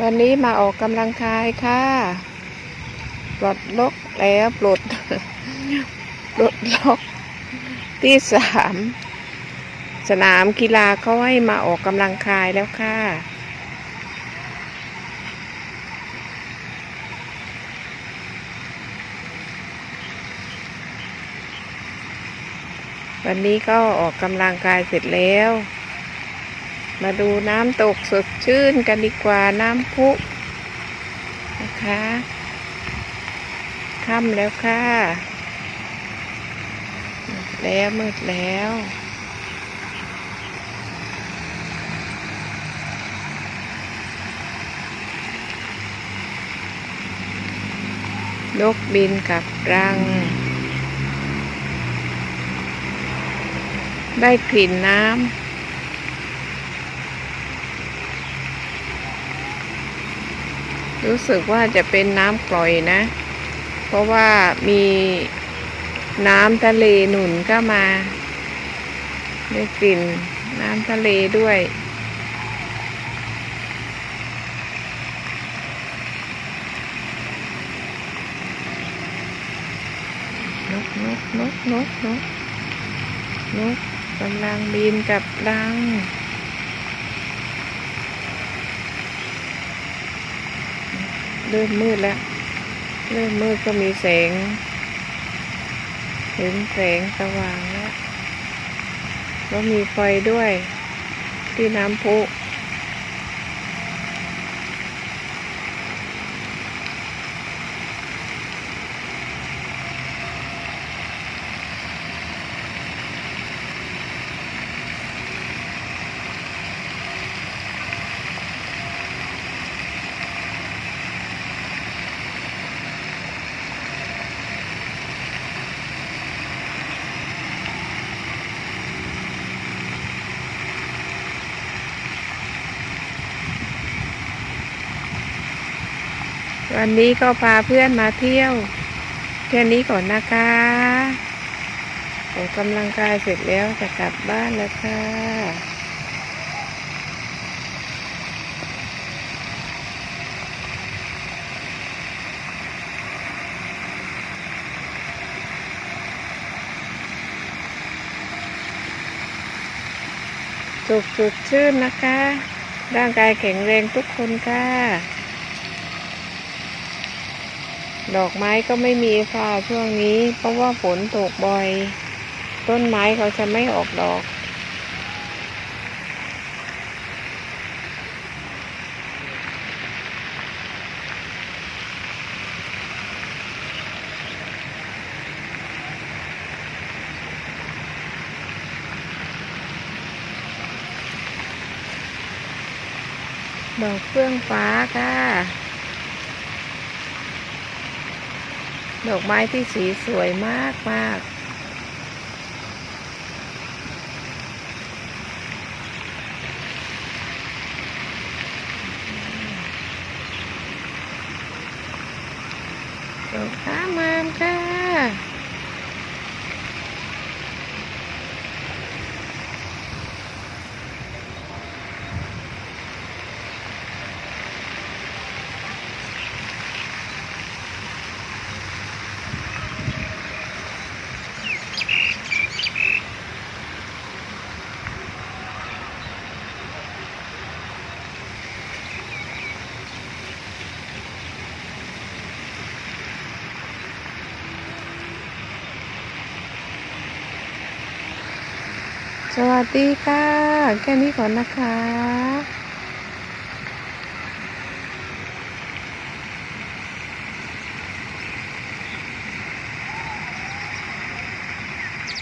วันนี้มาออกกำลังกายค่ะปลดล็อกแล้วปลดปลดล็อกที่สามสนามกีฬาเขาให้มาออกกำลังกายแล้วค่ะ วันนี้ก็ออกกำลังกายเสร็จแล้ว มาดูน้ำตกสดชื่นกันดีกว่าน้ำพุนะคะค่ำแล้วค่ะแล้วมืดแล้วนกบินกลับรัง ได้กลิ่นน้ำ รู้สึกว่าจะเป็นน้ำกร่อยนะ เพราะว่ามีน้ำทะเลหนุนก็มาได้กลิ่นน้ำทะเลด้วย นกนกนกนกนกนกกำลังบินกับรัง เริ่มมืดแล้ว เริ่มมืดก็มีแสง เห็นแสงสว่างแล้วก็มีไฟด้วย ที่น้ำพุ วันนี้ก็พาเพื่อนมาเที่ยว แค่นี้ก่อนนะคะออกกำลังกายเสร็จแล้วจะกลับบ้านแล้วค่ะ สุขสุดชื่นนะคะ ร่างกายแข็งแรงทุกคนค่ะ ดอกไม้ก็ไม่มีค่ะช่วงนี้ เพราะว่าฝนตกบ่อย ต้นไม้เขาจะไม่ออกดอกดอกเฟื่องฟ้าค่ะ ดอกไม้ที่สีสวยมากมากดอกขามามค่ะ สวัสดีค่ะ แค่นี้ก่อนนะคะ